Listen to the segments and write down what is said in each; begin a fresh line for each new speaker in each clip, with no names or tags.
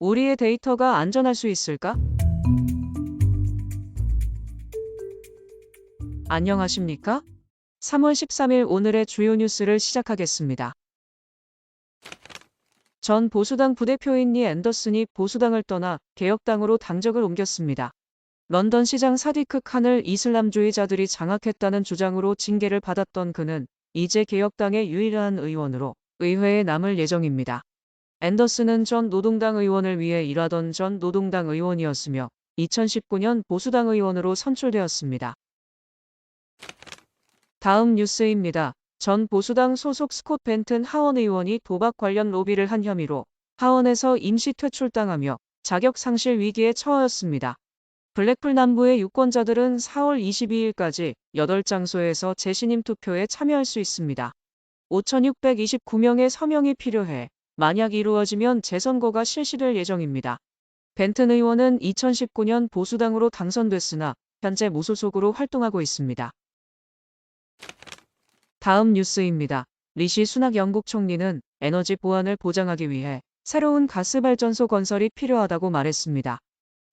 우리의 데이터가 안전할 수 있을까? 안녕하십니까? 3월 13일 오늘의 주요 뉴스를 시작하겠습니다. 전 보수당 부대표인 리 앤더슨이 보수당을 떠나 개혁당으로 당적을 옮겼습니다. 런던 시장 사디크 칸을 이슬람주의자들이 장악했다는 주장으로 징계를 받았던 그는 이제 개혁당의 유일한 의원으로 의회에 남을 예정입니다. 앤더슨은 전 노동당 의원을 위해 일하던 전 노동당 의원이었으며 2019년 보수당 의원으로 선출되었습니다. 다음 뉴스입니다. 전 보수당 소속 스콧 벤튼 하원 의원이 도박 관련 로비를 한 혐의로 하원에서 임시 퇴출당하며 자격 상실 위기에 처하였습니다. 블랙풀 남부의 유권자들은 4월 22일까지 8장소에서 재신임 투표에 참여할 수 있습니다. 5,629명의 서명이 필요해 만약 이루어지면 재선거가 실시될 예정입니다. 벤튼 의원은 2019년 보수당으로 당선됐으나 현재 무소속으로 활동하고 있습니다. 다음 뉴스입니다. 리시 수낙 영국 총리는 에너지 보안을 보장하기 위해 새로운 가스 발전소 건설이 필요하다고 말했습니다.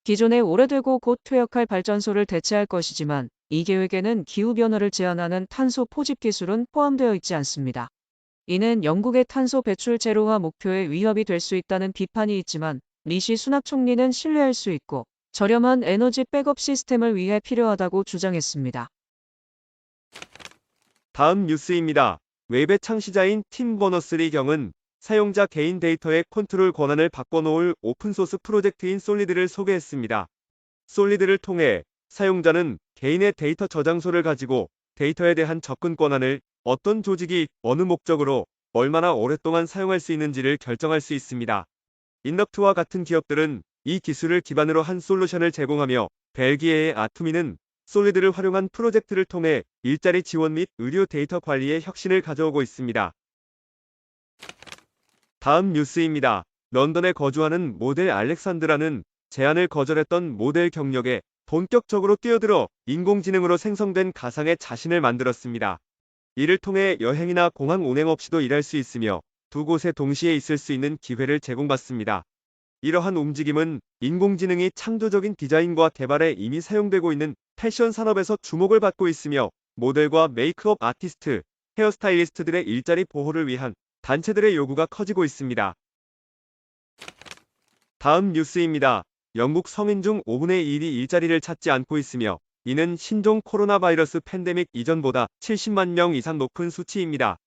기존의 오래되고 곧 퇴역할 발전소를 대체할 것이지만 이 계획에는 기후변화를 제한하는 탄소 포집 기술은 포함되어 있지 않습니다. 이는 영국의 탄소 배출 제로화 목표에 위협이 될 수 있다는 비판이 있지만 리시 수낙 총리는 신뢰할 수 있고 저렴한 에너지 백업 시스템을 위해 필요하다고 주장했습니다.
다음 뉴스입니다. 웹의 창시자인 팀 버너스리 경은 사용자 개인 데이터의 컨트롤 권한을 바꿔놓을 오픈소스 프로젝트인 솔리드를 소개했습니다. 솔리드를 통해 사용자는 개인의 데이터 저장소를 가지고 데이터에 대한 접근 권한을 어떤 조직이 어느 목적으로 얼마나 오랫동안 사용할 수 있는지를 결정할 수 있습니다. 인덕트와 같은 기업들은 이 기술을 기반으로 한 솔루션을 제공하며 벨기에의 아투미는 솔리드를 활용한 프로젝트를 통해 일자리 지원 및 의료 데이터 관리에 혁신을 가져오고 있습니다. 다음 뉴스입니다. 런던에 거주하는 모델 알렉산드라는 제안을 거절했던 모델 경력에 본격적으로 뛰어들어 인공지능으로 생성된 가상의 자신을 만들었습니다. 이를 통해 여행이나 공항 운행 없이도 일할 수 있으며 두 곳에 동시에 있을 수 있는 기회를 제공받습니다. 이러한 움직임은 인공지능이 창조적인 디자인과 개발에 이미 사용되고 있는 패션 산업에서 주목을 받고 있으며 모델과 메이크업 아티스트, 헤어스타일리스트들의 일자리 보호를 위한 단체들의 요구가 커지고 있습니다. 다음 뉴스입니다. 영국 성인 중 5분의 1이 일자리를 찾지 않고 있으며 이는 신종 코로나 바이러스 팬데믹 이전보다 70만 명 이상 높은 수치입니다.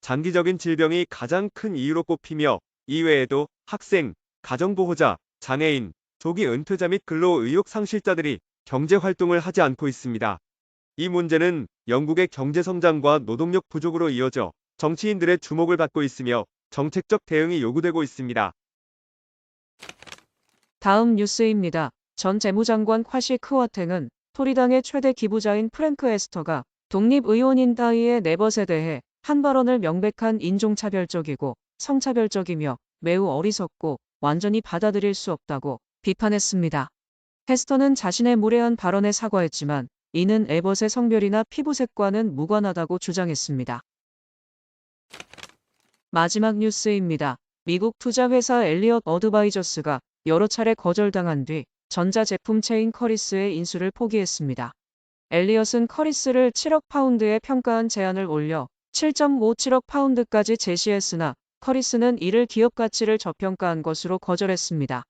장기적인 질병이 가장 큰 이유로 꼽히며 이외에도 학생, 가정보호자, 장애인, 조기 은퇴자 및 근로 의욕 상실자들이 경제 활동을 하지 않고 있습니다. 이 문제는 영국의 경제 성장과 노동력 부족으로 이어져 정치인들의 주목을 받고 있으며 정책적 대응이 요구되고 있습니다.
다음 뉴스입니다. 전 재무장관 콰시 크와탱은 토리당의 최대 기부자인 프랭크 에스터가 독립의원인 다이의 네벗에 대해 한 발언을 명백한 인종차별적이고 성차별적이며 매우 어리석고 완전히 받아들일 수 없다고 비판했습니다. 헤스터는 자신의 무례한 발언에 사과했지만 이는 에벗의 성별이나 피부색과는 무관하다고 주장했습니다. 마지막 뉴스입니다. 미국 투자회사 엘리엇 어드바이저스가 여러 차례 거절당한 뒤 전자제품 체인 커리스의 인수를 포기했습니다. 엘리엇은 커리스를 7억 파운드에 평가한 제안을 올려 7.57억 파운드까지 제시했으나 커리스는 이를 기업 가치를 저평가한 것으로 거절했습니다.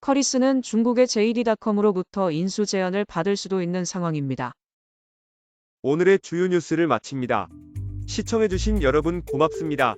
커리스는 중국의 JD.com으로부터 인수 제안을 받을 수도 있는 상황입니다.
오늘의 주요 뉴스를 마칩니다. 시청해주신 여러분 고맙습니다.